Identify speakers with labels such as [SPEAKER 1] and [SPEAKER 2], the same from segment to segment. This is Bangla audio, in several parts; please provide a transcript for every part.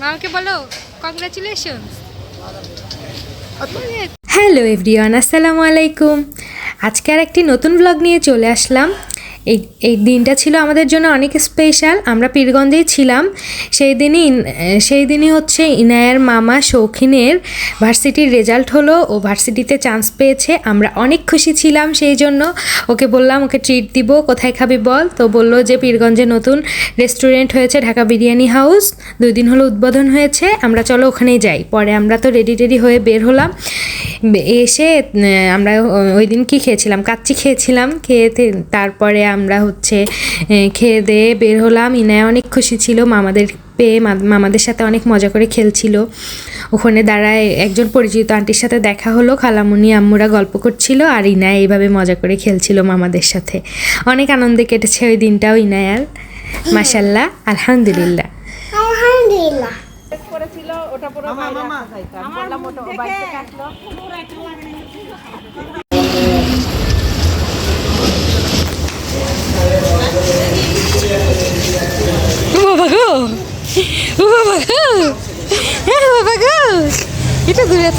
[SPEAKER 1] মামাকে বলো
[SPEAKER 2] হ্যালো এভরিওয়ান আসসালামু আলাইকুম। আজকে আর একটি নতুন ব্লগ নিয়ে চলে আসলাম। এই এই দিনটা ছিল আমাদের জন্য অনেক স্পেশাল আমরা পীরগঞ্জেই ছিলাম। সেই দিনই সেই দিনই হচ্ছে ইনায়ার মামা শৌখিনের ভার্সিটির রেজাল্ট হলো। ও ভার্সিটিতে চান্স পেয়েছে। আমরা অনেক খুশি ছিলাম সেই জন্য। ওকে বললাম, ওকে ট্রিট দিব, কোথায় খাবি বল? তো বলল যে, পীরগঞ্জে নতুন রেস্টুরেন্ট হয়েছে, ঢাকা বিরিয়ানি হাউস দুই দিন হলো উদ্বোধন হয়েছে। আমরা চলো ওখানেই যাই। পরে আমরা তো রেডি টেডি হয়ে বের হলাম। এসে আমরা ওই দিন কি খেয়েছিলাম? কাচ্চি খেয়েছিলাম। খেয়ে তারপরে আমরা হচ্ছে খেয়ে দিয়ে বের হলাম। ইনায় অনেক খুশি ছিল। মামাদের পেয়ে মামাদের সাথে অনেক মজা করে খেলছিল। ওখানে দাঁড়ায় একজন পরিচিত আন্টির সাথে দেখা হলো। খালামুনি, আম্মুরা গল্প করছিল আর ইনায় এইভাবে মজা করে খেলছিল মামাদের সাথে। অনেক আনন্দে কেটেছে ওই দিনটাও ইনায়ার। মাসাল্লাহ আলহামদুলিল্লাহ।
[SPEAKER 3] আলহামদুলিল্লাহ।
[SPEAKER 2] ও বাবা গো। ও বাবা গো। হ্যাঁ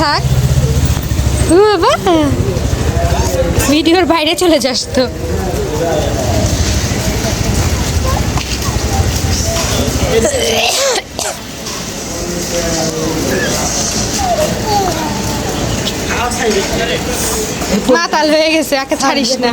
[SPEAKER 2] থাক। ও বাবা। ভিডিওর বাইরে চলে যাস তো। মাতাল হয়ে গেছে একে ছাড়িস না।